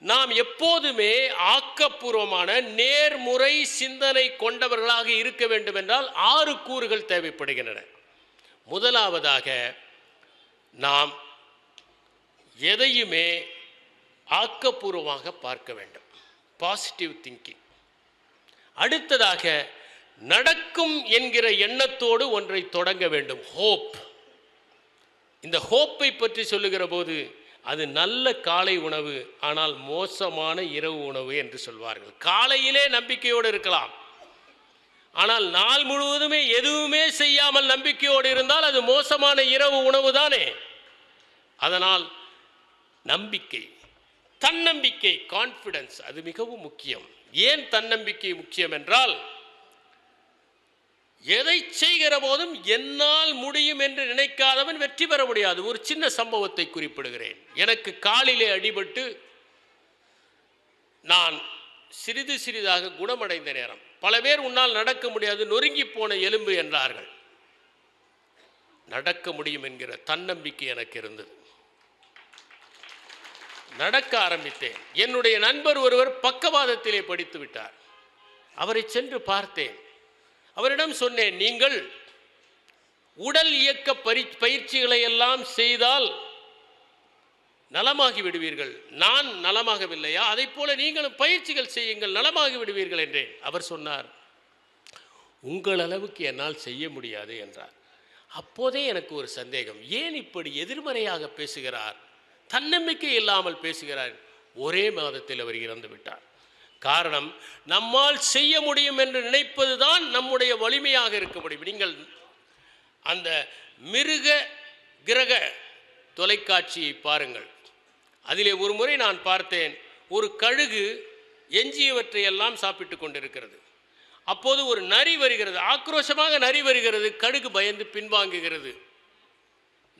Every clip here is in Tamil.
நாம் எப்போதுமே ஆக்கப்பூர்வமான நேர்முறை சிந்தனை கொண்டவர்களாக இருக்க வேண்டும் என்றால் ஆறு கூறுகள் தேவைப்படுகின்றன. முதலாவதாக நாம் எதையுமே ஆக்கப்பூர்வமாக பார்க்க வேண்டும். பாசிட்டிவ் திங்கிங் அடுத்ததாக நடக்கும் என்கிற எண்ணத்தோடு ஒன்றை தொடங்க வேண்டும். ஹோப் இந்த ஹோப்பை பற்றி சொல்லுகிற போது அது நல்ல காலை உணவு ஆனால் மோசமான இரவு உணவு என்று சொல்வார்கள். காலையிலே நம்பிக்கையோடு இருக்கலாம். ஆனால் நாள் முழுவதுமே எதுவுமே செய்யாமல் நம்பிக்கையோடு இருந்தால் அது மோசமான இரவு உணவு தானே. அதனால் நம்பிக்கை தன்னம்பிக்கை கான்ஃபிடன்ஸ் அது மிகவும் முக்கியம். ஏன் தன்னம்பிக்கை முக்கியம் என்றால் எதை செய்கிற போதும் என்னால் முடியும் என்று நினைக்காதவன் வெற்றி பெற முடியாது. ஒரு சின்ன சம்பவத்தை குறிப்பிடுகிறேன். எனக்கு காலிலே அடிபட்டு நான் சிறிது சிறிதாக குணமடைந்த நேரம். பல பேர் உன்னால் நடக்க முடியாது நொறுங்கி போன எலும்பு என்றார்கள். நடக்க முடியும் என்கிற தன்னம்பிக்கை எனக்கு இருந்தது. நடக்க ஆரம்பித்தேன். என்னுடைய நண்பர் ஒருவர் பக்கவாதத்திலே படித்து விட்டார் அவரை சென்று பார்த்தேன். அவரிடம் சொன்னேன் நீங்கள் உடல் இயக்க பரி பயிற்சிகளை எல்லாம் செய்தால் நலமாகி விடுவீர்கள். நான் நலமாகவில்லையா? அதை போல நீங்களும் பயிற்சிகள் செய்யுங்கள் நலமாகி விடுவீர்கள் என்றேன். அவர் சொன்னார் உங்கள் அளவுக்கு என்னால் செய்ய முடியாது என்றார். அப்போதே எனக்கு ஒரு சந்தேகம் ஏன் இப்படி எதிர்மறையாக பேசுகிறார்? தன்னம்பிக்கை இல்லாமல் பேசுகிறார்? ஒரே மாதத்தில் அவர் இறந்து விட்டார். காரணம் நம்மால் செய்ய முடியும் என்று நினைப்பதுதான் நம்முடைய வலிமையாக இருக்க முடியும். நீங்கள் அந்த மிருக கிரக தொலைக்காட்சியை பாருங்கள். அதிலே ஒரு முறை நான் பார்த்தேன் ஒரு கழுகு எஞ்சியவற்றை எல்லாம் சாப்பிட்டு கொண்டிருக்கிறது. அப்போது ஒரு நரி வருகிறது ஆக்ரோஷமாக நரி வருகிறது கழுகு பயந்து பின்வாங்குகிறது.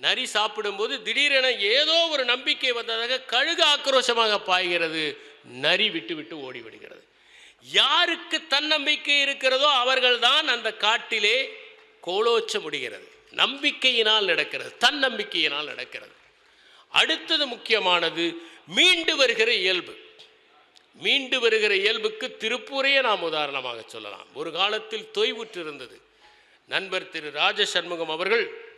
நரி சாப்பிடும்போது திடீரென ஏதோ ஒரு நம்பிக்கை வந்ததாக கழுகு ஆக்ரோஷமாக பாய்கிறது. நரி விட்டு விட்டு ஓடிவிடுகிறது யாருக்கு தன்னம்பிக்கை இருக்கிறதோ அவர்கள்தான் அந்த காட்டிலே கோலோச்ச முடிகிறது. நம்பிக்கையினால் நடக்கிறது தன்னம்பிக்கையினால் நடக்கிறது. அடுத்தது முக்கியமானது மீண்டு வருகிற இயல்பு. மீண்டு வருகிற இயல்புக்கு திருப்பூரையே நாம் உதாரணமாக சொல்லலாம். ஒரு காலத்தில் தொய்வுற்று இருந்தது நண்பர் திரு ராஜ சண்முகம் அவர்கள்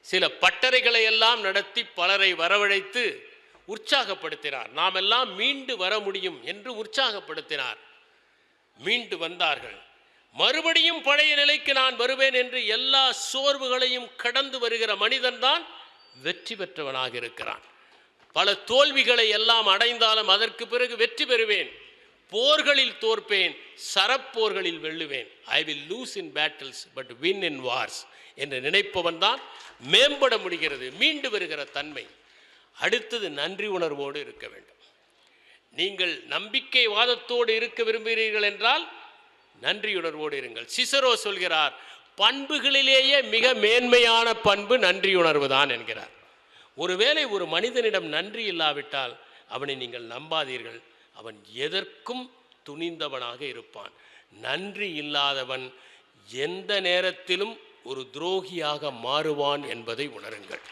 சில பட்டறைகளை எல்லாம் நடத்தி பலரை வரவழைத்து உற்சாகப்படுத்தினார். நாம் எல்லாம் மீண்டு வர முடியும் என்று உற்சாகப்படுத்தினார். மீண்டு வந்தார்கள். மறுபடியும் பழைய நிலைக்கு நான் வருவேன் என்று எல்லா சோர்வுகளையும் கடந்து வருகிற மனிதன்தான் வெற்றி பெற்றவனாக இருக்கிறான். பல தோல்விகளை எல்லாம் அடைந்தாலும் அதற்கு பிறகு வெற்றி பெறுவேன். போர்களில் தோற்பேன் சரப்போர்களில் வெல்லுவேன். I will lose in battles but win in wars என்று நினைப்பவன் தான் மேம்பட முடிகிறது மீண்டு வருகிற தன்மை. அடுத்தது நன்றி உணர்வோடு இருக்க வேண்டும். நீங்கள் நம்பிக்கை வாதத்தோடு இருக்க விரும்புகிறீர்கள் என்றால் நன்றியுணர்வோடு இருங்கள். சிசரோ சொல்கிறார் பண்புகளிலேயே மிக மேன்மையான பண்பு நன்றியுணர்வு தான் என்கிறார். ஒருவேளை ஒரு மனிதனிடம் நன்றி இல்லாவிட்டால் அவனை நீங்கள் நம்பாதீர்கள். அவன் எதற்கும் துணிந்தவனாக இருப்பான். நன்றி இல்லாதவன் எந்த நேரத்திலும் ஒரு துரோகியாக மாறுவான் என்பதை உணருங்கள்.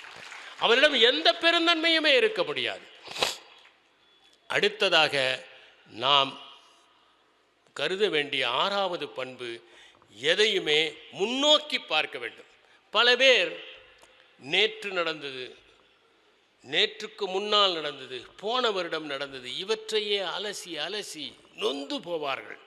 அவனிடம் எந்த பெருந்தன்மையுமே இருக்க முடியாது. அடுத்ததாக நாம் கருத வேண்டிய ஆறாவது பண்பு எதையுமே முன்னோக்கி பார்க்க வேண்டும். பல பேர் நேற்று நடந்தது நேற்றுக்கு முன்னால் நடந்தது போன வருடம் நடந்தது இவற்றையே அலசி அலசி நொந்து போவார்கள்.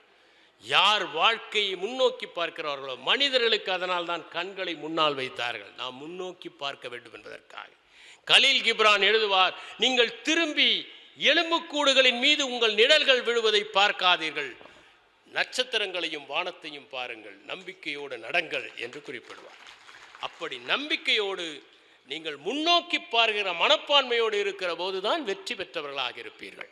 யார் வாழ்க்கையை முன்னோக்கி பார்க்கிறார்களோ மனிதர்களுக்கு அதனால் தான் கண்களை முன்னால் வைத்தார்கள். நாம் முன்னோக்கி பார்க்க வேண்டும் என்பதற்காக. கலீல் கிப்ரான் எழுதுவார் நீங்கள் திரும்பி எலும்புக்கூடுகளின் மீது உங்கள் நிழல்கள் விழுவதை பார்க்காதீர்கள். நட்சத்திரங்களையும் வானத்தையும் பாருங்கள். நம்பிக்கையோடு நடங்கள் என்று குறிப்பிடுவார். அப்படி நம்பிக்கையோடு நீங்கள் முன்னோக்கி பார்க்கிற மனப்பான்மையோடு இருக்கிற போதுதான் வெற்றி பெற்றவர்களாக இருப்பீர்கள்.